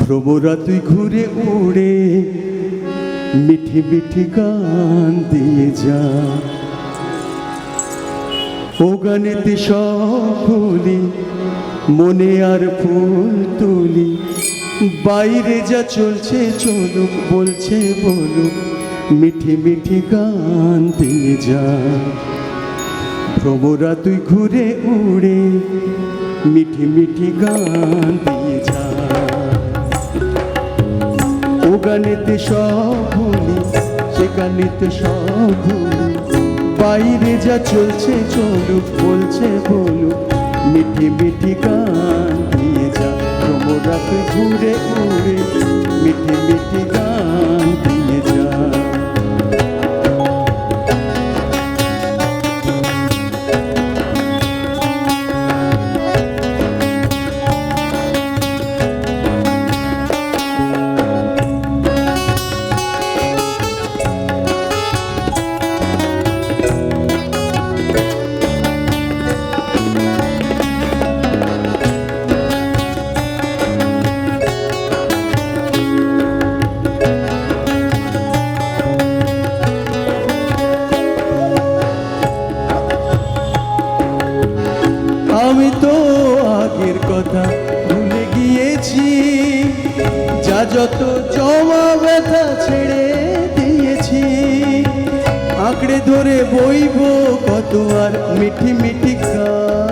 ভ্রমরা তুই ঘুরে উড়ে, মিঠি মিঠি গান দিয়ে যা। ও গানেতে সব ভুলি, মনে আর ফুল তুলি। বাইরে যা চলছে চলুক, বলছে বলুক, মিঠি মিঠি গান দিয়ে যা। ভ্রমরা তুই ঘুরে উড়ে, মিঠি মিঠি গান দিয়ে গানেতে সব ভুলি সে গানেতে সব বাইরে যা চলছে, চলুক, বলছে বলুক, মিঠি মিঠি গান। যত জমা ব্যথা ছেড়ে দিয়েছি আঁকড়ে ধরে বইব কত আর মিঠি মিঠি গান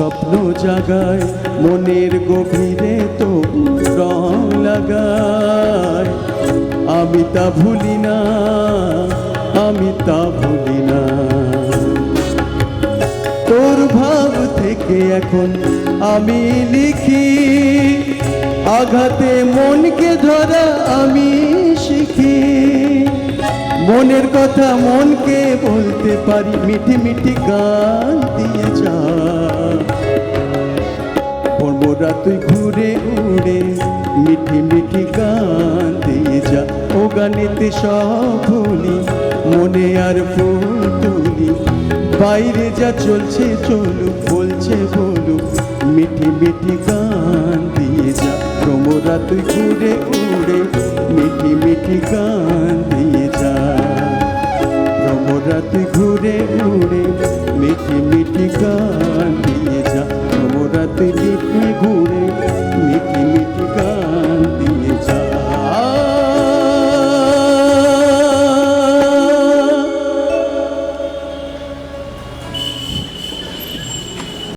স্বপ্ন জাগায়, মনের গভীরে তো রং লাগায়। আমি তা ভুলি না, আমি তা ভুলি না। তোর ভাব থেকে এখন আমি লিখি, আঘাতে মনকে ধরা আমি শিখি। মনের কথা মনকে বলতে পারি, মিঠি মিঠি গান দিয়ে যা তোরা তুই ঘুরে উড়ে মিঠি মিঠি গান দিয়ে যা। ও গানেতে সব হলি, মনে আর ফুল বাইরে যা চলছে চলু বলছে বলু মিঠি মিঠি গান দিয়ে যা। তোমরা তুই ঘুরে উড়ে মিঠি মিঠি গান দিয়ে যা। তোমরা তুই ঘুরে উড়ে মিঠি মিঠি গান